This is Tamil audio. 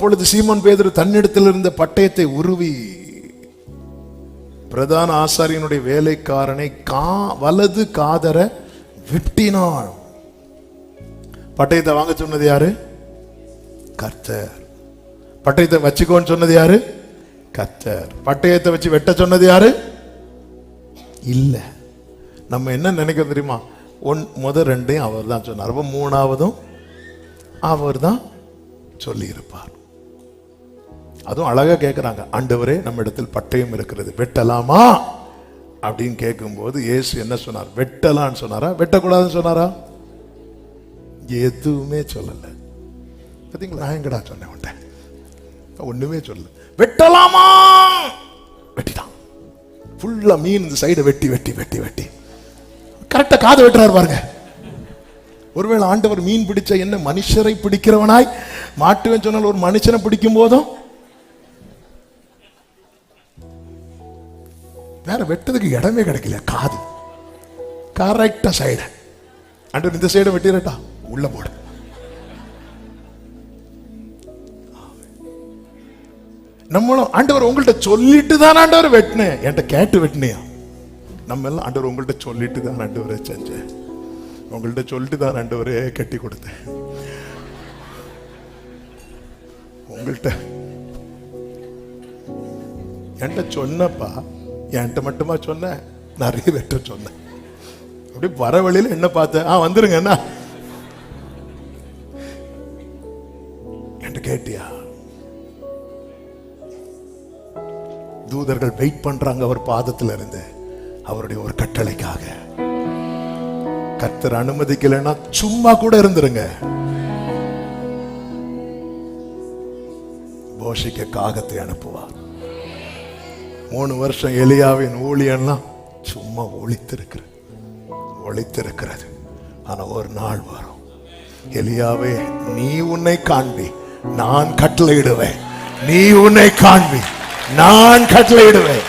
அப்பொழுது சீமோன் பேதர் தன்னிடத்தில் இருந்த பட்டயத்தை உருவி பிரதான ஆசாரியனுடைய வேலைக்காரனை கா வலது காதர வெட்டினான் பட்டயத்தை வாங்க சொன்னது யாரு? கர்த்தர். பட்டயத்தை வச்சுக்கோன்னு சொன்னது யாரு? கர்த்தர். பட்டயத்தை வச்சு வெட்ட சொன்னது யாரு? இல்ல. நம்ம என்ன நினைக்கிறோம் தெரியுமா? ஒன் முத ரெண்டையும் அவர் தான் சொன்னார். அப்ப மூணாவதும் அவர் தான் சொல்லி இருப்பார் அதுவும் அழகாக கேட்குறாங்க ஆண்டவரே நம்ம இடத்தில் பட்டயம் இருக்கிறது. வெட்டலாமா? அப்படின்னு கேட்கும்போது இயேசு என்ன சொன்னார்? வெட்டலான்னு சொன்னாரா? வெட்டக்கூடாதுன்னு சொன்னாரா? எதுவுமே சொல்லலை. பார்த்தீங்களா எங்கடா சொன்னேன் உன்ட்ட ஒன்றுமே சொல்லல. வெட்டலாமா? வெட்டிட்டான். ஃபுல்லாக மீன் இந்த சைடை வெட்டி வெட்டி வெட்டி வெட்டி. கரெக்டாக காதை வெட்டுறாரு பாருங்க. ஒருவேளை ஆண்டவர் மீன் பிடிச்ச என்ன? மனுஷரை பிடிக்கிறவனாய் மாட்டுவேன் சொன்னால் ஒரு மனுஷனை பிடிக்கும் போதும் வேற வெட்டதுக்கு இடமே கிடைக்கல காது. கரெக்டா சைடு. அண்டு இந்த சைடு வெட்டிடட்டா? உள்ள போடு. நம்மளும் ஆண்டவர் உங்கள்கிட்ட சொல்லிட்டு தான் ஆண்டவர் வெட்டினேன். என்கிட்ட கேட்டு வெட்டினியா? நம்ம எல்லாம் ஆண்டவர் உங்கள்கிட்ட சொல்லிட்டு தான் ஆண்டவரே செஞ்சேன். உங்கள்கிட்ட சொல்லிட்டு தான் ஆண்டவரே கட்டி கொடுத்தேன். உங்கள்கிட்ட என்கிட்ட சொன்னப்பா என்கிட்ட மட்டுமா சொன்னேன் நிறைய வெட்ட சொன்னேன் அப்படி வர வழியில என்ன பார்த்தேன் ஆ வந்துருங்க என்ன? என்கிட்ட கேட்டியா? தூதர்கள் வெயிட் பண்றாங்க அவர் பாதத்துல இருந்து. அவருடைய ஒரு கட்டளைக்காக. கத்தர் அனுமதிக்கலைன்னா சும்மா கூட இருந்துருங்க. போஷிக்க காகத்தை அனுப்புவார். மூணு வருஷம் எலியாவின் ஊழியெல்லாம் சும்மா ஒழித்திருக்கிறது ஒழித்திருக்கிறது ஆனால் ஒரு நாள் வரும். எலியாவே நீ உன்னை காண்பி நான் கட்டளையிடுவேன். நீ உன்னை காண்பி நான் கட்டளையிடுவேன்.